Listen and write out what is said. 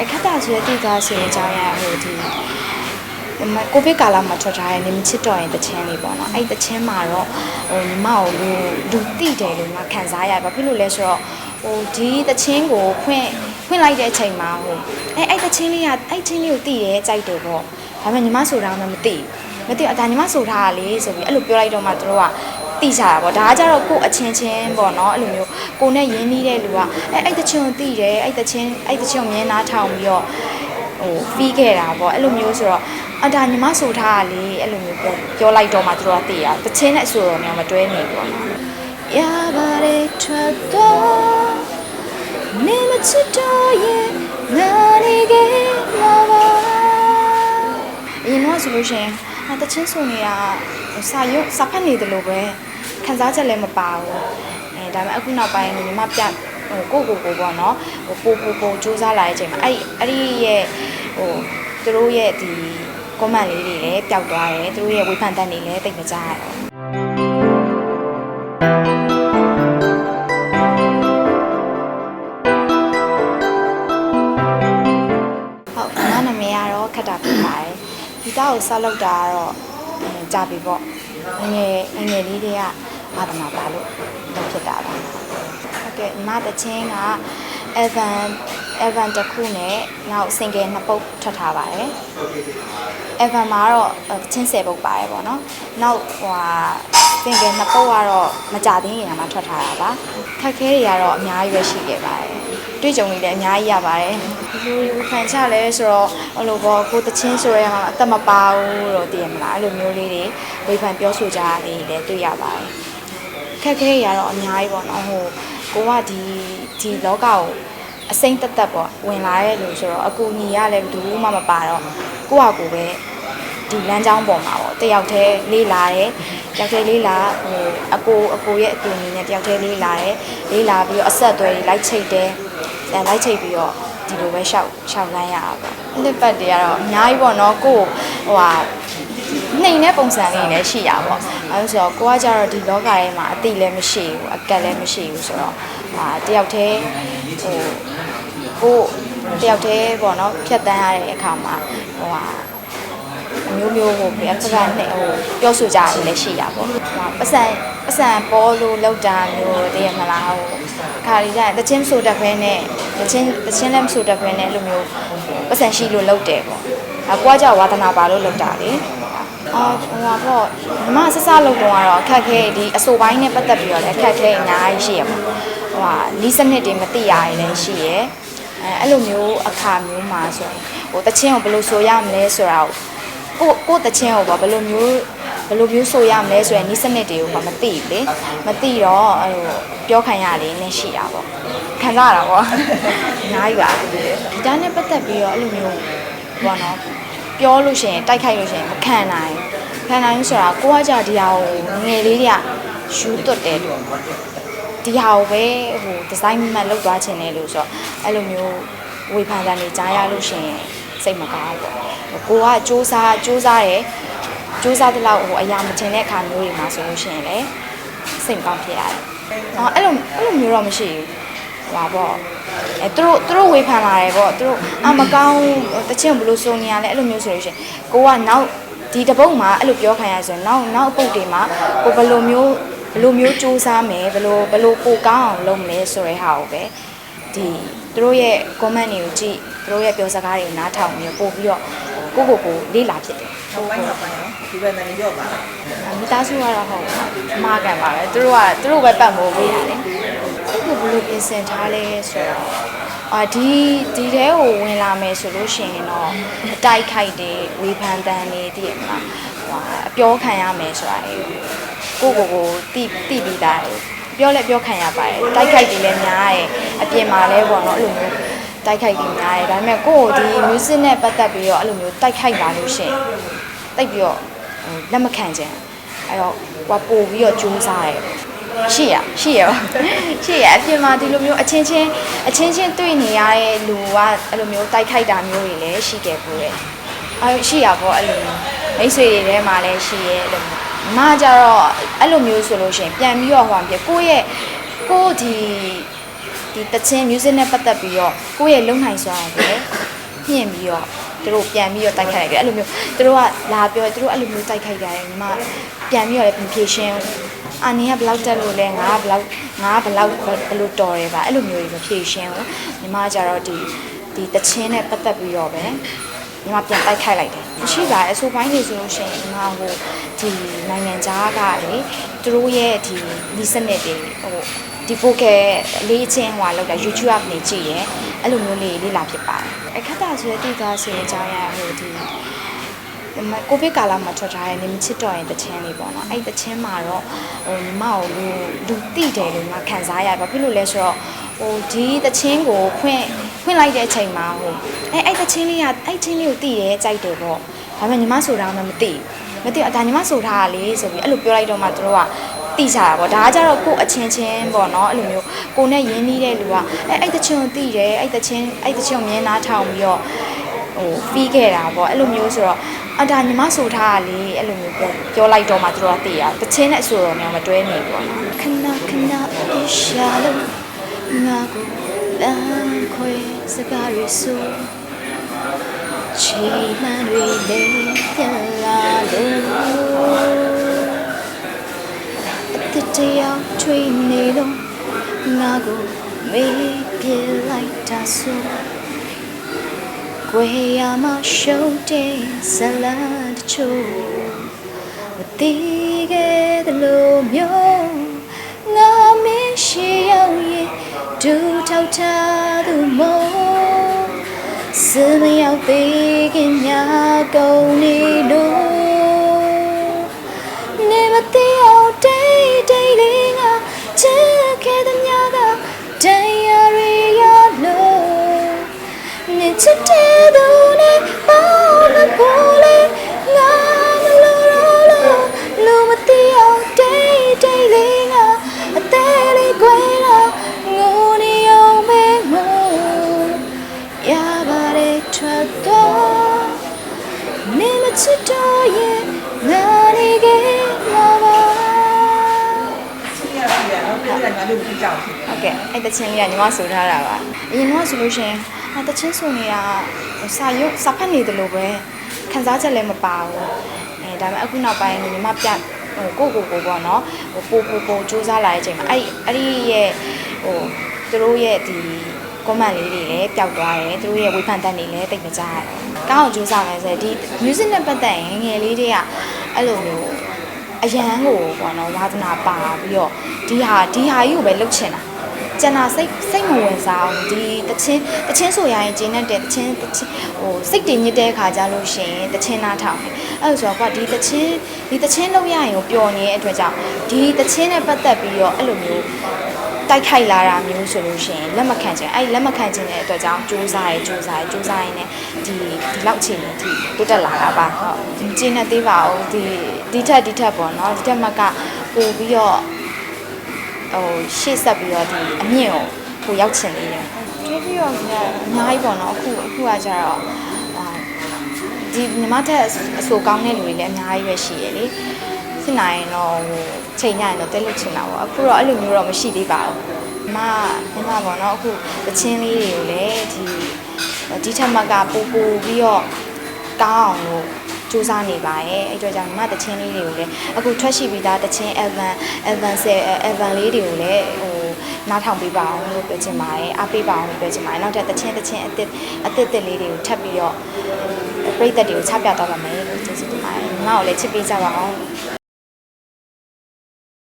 အခက်တာဆိုတဲ့တည်သွားဆိုရင်အကြောင်းရဟိုဒီကိုဗစ်ကာလမှာထွက်ထားတဲ့နေမချစ်တော်ရင်တခြင်းလေးပေါ့နော်အဲ့တခြင်းမှာတော့ဟိုညီမကိုလူလူတိတယ်လို့ညီမခံစားရတယ်ဘာဖြစ်လို့လဲဆိုတော့ဟိုဒီတခြင်းကိုဖွင့်ဖွင့်လိုက်တဲ့အချိန်မှာဟိုအဲ့အဲ့တခြင်းလေးကအဲ့ချင်းလေးကိုတိတယ်ကြိုက်တယ်ပေါ့ဒါပေမဲ့ညီမဆိုတာမှမသိဘူးမသိဘူးအဒါညီမဆိုထားတာလေဆိုပြီးအဲ့လိုပြောလိုက်တော့မှသူတို့က တိကြတာပေါ့ဒါကကြတော့ကို့အချင်းချင်းပေါ့နော်အဲ့လိုမျိုးကိုနဲ့ရင်းနှီးတဲ့လူကအဲ့အဲ့တချင်းကိုတိတယ်အဲ့တချင်းအဲ့တချင်းကိုမြင်နာထောင်ပြီးတော့ဟိုပြီးခဲ့တာပေါ့အဲ့လိုမျိုးဆိုတော့အဒါညီမဆိုထားတာလေအဲ့လိုမျိုးပြောပြောလိုက်တော့မှသူတို့ကတိရတချင်းနဲ့အဆိုတော်မျိုးမတွဲနေဘူးပေါ့နော်ရပါတယ်ထွက်တော့နေမချစ်တော့ရဲ့ငါနေခဲ့မှာပါအရင်တော့ဆိုလို့ရှိရင်အတချင်းဆိုနေတာစာရုပ်စာဖတ်နေတယ်လို့ပဲ ခံစားချက်လည်းမပါဘူးအဲဒါပေမဲ့အခုနောက်ပိုင်းညီမပြဟိုကိုကိုကိုပေါ့နော်ဟိုပိုပိုပိုစူးစမ်းလာတဲ့အချိန်မှာအဲ့အဲ့ဒီရဲ့ဟိုသူတို့ရဲ့ဒီ comment လေးတွေလည်းပျောက်သွားတယ်သူတို့ရဲ့ဝေဖန်တန်တွေလည်းတိတ်မကြရတော့ဟုတ်ငါနာမည်ကတော့ခက်တာဖြစ်ပါတယ်ဒီတောက်ကိုဆက်လုပ်တာကတော့အဲကြာပြီပေါ့ငယ်ငယ်ငယ်လေးတွေက အာတနာပါလို့လုပ်ဖြစ်တာပါဟုတ်ကဲ့ညီမတချင်းက Evan Evan တစ်ခုနဲ့နောက် single နှစ်ပုတ်ထွက်ထားပါတယ် Evan မှာတော့တချင်း10ပုတ်ပါတယ်ပေါ့နော်နောက်ဟိုဟာ single နှစ်ပုတ်ကတော့မကြသေးခင်ကမှထွက်ထားတာပါခက်ခဲတွေကတော့အများကြီးပဲရှိခဲ့ပါတယ်တွေ့ကြုံတွေလည်းအများကြီးရပါတယ်လူလူခံချလဲဆိုတော့ဟိုလိုပေါ့ကိုတချင်းဆိုရဲဟာအသက်မပါဘူးလို့သိရမလားအဲ့လိုမျိုးလေးတွေဝေဖန်ပြောဆိုကြတာလေးတွေလည်းတွေ့ရပါတယ် ခက်ခဲရတော့အများကြီးပေါ့နော်ဟိုကိုကဒီဒီလောကကိုအစိမ့်တက်တက်ပေါ့ဝင်လာရဲ့လို့ဆိုတော့အကူညီရလည်းဘူးမှမပါတော့ကိုကကိုပဲဒီလမ်းကြောင်းပေါ်မှာပေါ့တယောက်တည်းလေးလာတယ်တယောက်တည်းလေးလာဟိုအကိုအကိုရဲ့အကူညီနဲ့တယောက်တည်းလေးလာတယ်လေးလာပြီးတော့အဆက်အသွယ်တွေလိုက်ချိတ်တယ်အဲလိုက်ချိတ်ပြီးတော့ဒီလိုပဲရှောက်ရှောက်လန်းရတာပေါ့အဲ့ဒီပတ်တွေကတော့အများကြီးပေါ့နော်ကိုကိုဟိုဟာ နှိမ်တဲ့ပုံစံလေးလည်းရှိရပါဘောအဲဆိုတော့ကိုကကြတော့ဒီလောကထဲမှာအတိလည်းမရှိဘူးအကက်လည်းမရှိဘူးဆိုတော့ဟာတယောက်တည်းဟိုကိုတယောက်တည်းပေါ့နော်ဖြတ်တန်းရတဲ့အခါမှာဟိုဟာအမျိုးမျိုးဟိုပြဖက်ကနဲ့ဟိုပြောဆိုကြရတယ်လည်းရှိရပါဘောဟိုပတ်စံပတ်စံပေါ်လို့လောက်တာမျိုးတည်းရမလားဟိုခါရီကတချင်းဆိုတက်ခဲနဲ့တချင်းတချင်းလည်းမဆိုတက်ခဲနဲ့အဲ့လိုမျိုးပတ်စံရှိလို့လောက်တယ်ပေါ့အကွာကြဝါသနာပါလို့လောက်တာလေ အော်ဟိုပါပေါ့ညီမဆဆလုပ်တော့ကတော့အခက်ခဲဒီအဆိုပိုင်းနဲ့ပတ်သက်ပြီးတော့လည်းအခက်ခဲအများကြီးရှိရပါဟိုဟာလီးစနစ်တွေမသိရရင်လည်းရှိရအဲအဲ့လိုမျိုးအခါမျိုးမှာဆိုရင်ဟိုတချင်းကိုဘယ်လိုဆိုရမလဲဆိုတာကိုကိုတချင်းကိုပေါ့ဘယ်လိုမျိုးဘယ်လိုမျိုးဆိုရမလဲဆိုရင်နီးစနစ်တွေကိုမသိဘူးလေမသိတော့အဲ့ဟိုပြောခံရလေးနဲ့ရှိတာပေါ့ခံစားရတာပေါ့အများကြီးပါဒီတားနဲ့ပတ်သက်ပြီးတော့အဲ့လိုမျိုးပေါ့နော် ပြောလို့ရှိရင်တိုက်ခိုက်လို့ရှိရင်မခံနိုင်ဘူးခံနိုင်ဘူးဆိုတာကိုကကြဒီဟာကိုငယ်လေးတွေကယူသွတ်တယ်လို့ဒီဟာကိုပဲဟိုဒီဇိုင်းမှတ်လုပ်သွားခြင်းလေလို့ဆိုတော့အဲ့လိုမျိုးဝေဖန်တာနေကြားရလို့ရှိရင်စိတ်မကောင်းဘူးပေါ့ကိုကစူးစမ်းစူးစမ်းတယ်စူးစမ်းတဲ့လောက်ဟိုအရာမတင်တဲ့အခါမျိုးတွေမှာဆိုလို့ရှိရင်လည်းစိတ်မကောင်းဖြစ်ရတယ်။အော်အဲ့လိုအဲ့လိုမျိုးတော့မရှိဘူး။ ဟိုပါပေါ့အဲသူတို့သူတို့ဝေဖန်လာတယ်ပေါ့သူတို့အမကောင်းတချင်းဘလို့စုံနေရလဲအဲ့လိုမျိုးဆိုလို့ရှိရင်ကိုကနောက်ဒီတပုတ်မှာအဲ့လိုပြောခံရဆိုရင်နောက်နောက်အပုတ်တွေမှာကိုဘယ်လိုမျိုးဘယ်လိုမျိုးစူးစမ်းမယ်ဘယ်လိုဘယ်လိုပိုကောင်းအောင်လုပ်မလဲဆိုတဲ့ဟာကိုပဲဒီသူတို့ရဲ့ comment တွေကိုကြည့်သူတို့ရဲ့ပြောစကားတွေကိုနားထောင်ပြီးတော့ပို့ပြီးတော့ကိုကိုကိုလေးလာဖြစ်တယ်နောက်ပိုင်းနောက်ပိုင်းရောဒီဘက်ကနေရော့ပါလားမိသားစုကတော့ဟုတ်အမှားကန်ပါပဲသူတို့ကသူတို့ပဲပတ်မိုးပေးရတယ်သူ ကဘယ်လိုပြင်ဆင်ထားလဲဆိုတော့အာဒီဒီထဲကိုဝင်လာမယ်ဆိုလို့ရှိရင်တော့အတိုက်ခိုက်တယ်ဝေဖန်တန်နေတည်ရမလားဟိုအပြောခံရမယ်ဆိုတာလေကိုကိုကိုတိတိပြီးသားတယ်ပြောလဲပြောခံရပါတယ်တိုက်ခိုက်တယ်လည်းများတယ်အပြင်မှာလဲပေါ့နော်အဲ့လိုမျိုးတိုက်ခိုက်တယ်များတယ်ဒါပေမဲ့ကိုကိုဒီ music နဲ့ပတ်သက်ပြီးတော့အဲ့လိုမျိုးတိုက်ခိုက်လာလို့ရှိရင်တိတ်ပြီးတော့ဟိုလက်မခံကြင်အဲ့တော့ဟိုပို့ပြီးတော့ကြိုးစားတယ် ရှိရရှိရပါရှိရအပြင်မှာဒီလိုမျိုးအချင်းချင်းအချင်းချင်းတွေ့နေရတဲ့လူကအဲ့လိုမျိုးတိုက်ခိုက်တာမျိုးတွေလည်းရှိခဲ့ဘူးရဲ့အဲ့ရှိရပေါ့အဲ့လိုမျိုးမိတ်ဆွေတွေထဲမှာလည်းရှိရဲ့အဲ့လိုမျိုးအမကြတော့အဲ့လိုမျိုးဆိုလို့ရှိရင်ပြန်ပြီးတော့ဟိုမှာပြကိုယ့်ရဲ့ကိုယ့်ဒီဒီတချင်း music နဲ့ပတ်သက်ပြီးတော့ကိုယ့်ရဲ့လုံနိုင်စွာပဲ ညှင့်ပြီးတော့သူတို့ပြန်ပြီးတော့တိုက်ခိုက်လိုက်တယ်အဲ့လိုမျိုးသူတို့ကလာပြောသူတို့အဲ့လိုမျိုးတိုက်ခိုက်ကြတယ်ညီမပြန်ပြီးတော့လည်းပြင်ဖြေရှင်းအာနင်းကဘယ်လောက်တက်လို့လဲငါကဘယ်လောက်ငါကဘယ်လောက်ဘယ်လိုတော်တယ်ပါအဲ့လိုမျိုးတွေမဖြေရှင်းဘူးညီမကကြတော့ဒီဒီတချင်းနဲ့ပတ်သက်ပြီးတော့ပဲညီမပြန်တိုက်ခိုက်လိုက်တယ်ရှိပါတယ်အဆိုပိုင်းနေဆိုလို့ရှိရင်ညီမဟိုဒီနိုင်ငံခြားကလေသူတို့ရဲ့ဒီဒီစနစ်တွေဟို ဒီ vocal လေးချင်းဟိုလောက်တာ YouTube ကနေကြည့်ရယ်အဲ့လိုမျိုးလေးလေးလာဖြစ်ပါတယ်အခက်တာဆိုတဲ့တည်သွားစေအကြောင်းရဟိုဒီဒီမှာကိုဗစ်ကာလမှာထွက်ထားတဲ့နေမချစ်တော့ရင်တခြင်းလေးပေါ့နော်အဲ့တခြင်းမှာတော့ဟိုညီမကိုလူလူတိတယ်လို့ညီမခံစားရတယ်ဘာဖြစ်လို့လဲဆိုတော့ဟိုဒီတခြင်းကိုဖွင့်ဖွင့်လိုက်တဲ့အချိန်မှာဟိုအဲ့အဲ့တခြင်းလေးကအဲ့ခြင်းလေးကိုတိတယ်ကြိုက်တယ်ပေါ့ဒါပေမဲ့ညီမဆိုတာမှမသိဘူးမသိဘူးအဒါညီမဆိုထားတာလေဆိုပြီးအဲ့လိုပြောလိုက်တော့မှသူတို့က တိကြတာပေါ့ဒါကကြတော့ကို့အချင်းချင်းပေါ့နော်အဲ့လိုမျိုးကိုနဲ့ရင်းနှီးတဲ့လူကအဲ့အဲ့တချင်းကိုတိတယ်အဲ့တချင်းအဲ့တချင်းကိုမြင်နာထောင်ပြီးတော့ဟိုဖီးခဲ့တာပေါ့အဲ့လိုမျိုးဆိုတော့အဒါညီမဆိုထားတာလေအဲ့လိုမျိုးပြောပြောလိုက်တော့မှသူတို့ကတိရတချင်းနဲ့အဆိုတော်များမတွဲနေပေါ့နော်ခဏခဏအရှာလို့ငါကိုလမ်းခွဲစကားရဆိုချီမန်တွေလေးပြန်လာလို့အ တတရားထွေးနေလို့ငါကိုမေးပြလိုက်တာဆိုကိုရမရှုံးတဲ့ဇလန်တချို့မတိခဲ့တယ်လို့မျိုးငါမင်းရှိရောက်ရင်ဒူထောက်ထားသူမို့စမရောက်သေးခင်ညာကုန်နေလို့နေမသေးအောင် တိတ်တိတ်လေးငါချစ်ခဲ့တဲ့ညကတရား ပြည်ကငါတို့ကြည့်ကြအောင်ဟုတ်ကဲ့အဲ့တချင်းလေးကညီမဆိုထားတာပါအရင်ကဆိုလို့ရှိရင်အတချင်းဆိုနေတာဟိုစာရုပ်စာဖတ်နေတယ်လို့ပဲခန်းစားချက်လည်းမပါဘူးအဲဒါပေမဲ့အခုနောက်ပိုင်းညီမပြဟိုကိုကိုကိုပေါ့နော်ဟိုပိုပိုပိုစူးစမ်းလာတဲ့အချိန်မှာအဲ့အဲ့ဒီရဲ့ဟိုသူတို့ရဲ့ဒီ comment လေးတွေလည်းပျောက်သွားတယ်သူတို့ရဲ့ဝေဖန်တတ်နေလည်းတိတ်မကြရတယ်ကောင်းအောင်ကြိုးစားမယ်ဆိုရင်ဒီ music နဲ့ပတ်သက်ရင်ငယ်လေးတွေကအဲ့လိုမျိုး အရန်ကိုပေါ့နော်ဝါသနာပါပြီးတော့ဒီဟာဒီဟာကြီးကိုပဲလှုပ်ချင်တာကျန်တာစိတ်စိတ်မဝင်စားအောင်ဒီတချင်းတချင်းဆိုရရင်ကျင်းတဲ့တချင်းတချင်းဟိုစိတ်တည်ညစ်တဲ့ခါကြလို့ရှိရင်တချင်းနားထောင်တယ်အဲ့လိုဆိုတော့ကွာဒီတချင်းဒီတချင်းလောက်ရရင်ကိုပျော်နေတဲ့အတွက်ကြောင့်ဒီတချင်းနဲ့ပတ်သက်ပြီးတော့အဲ့လိုမျိုး တိုက်ခိုက်လာတာမျိုးဆိုလို့ရှိရင်လက်မခံချင်အဲ့ဒီလက်မခံချင်တဲ့အတွက်ကြောင့်စူးစမ်းရဲစူးစမ်းရဲစူးစမ်းရင်းနဲ့ဒီဒီလောက်ချိန်နေဒီတိုးတက်လာတာပါဟုတ်ဒီကျင်းနေသေးပါဦးဒီဒီထက်ဒီထက်ပေါ့နော်ဒီထက်မှကပို့ပြီးတော့ဟိုရှေ့ဆက်ပြီးတော့ဒီအမြင့်ကိုပိုရောက်ချင်သေးတယ်တွေးပြီးတော့အများကြီးပေါ့နော်အခုအခုကကြတော့အာဒီညီမထက်အဆိုကောင်းတဲ့လူတွေလည်းအများကြီးပဲရှိရလေ ဖြစ်နိုင်ရင်တော့ဟိုချိန်ညရင်တော့တက်လို့ချင်တာပေါ့အခုတော့အဲ့လိုမျိုးတော့မရှိသေးပါဘူးမညီမပေါ့နော်အခုတချင်းလေးတွေကိုလည်းဒီဒီထက်မကပူပူပြီးတော့ကောင်းအောင်လို့စူးစမ်းနေပါရဲ့အဲ့အတွက်ကြောင့်ညီမတချင်းလေးတွေကိုလည်းအခုထွက်ရှိပြီးသားတချင်း Evan Evan ဆယ် Evan လေးတွေကိုလည်းဟိုနားထောင်ပေးပါအောင်လို့ပြောချင်ပါတယ်အားပေးပါအောင်လို့ပြောချင်ပါတယ်နောက်ထပ်တချင်းတချင်းအစ်စ်အစ်စ်တစ်လေးတွေကိုထပ်ပြီးတော့ပြိသက်တွေကိုချပြတော့ပါမယ်လို့ကျေးဇူးတင်ပါတယ်ညီမကိုလည်းချစ်ပေးကြပါအောင်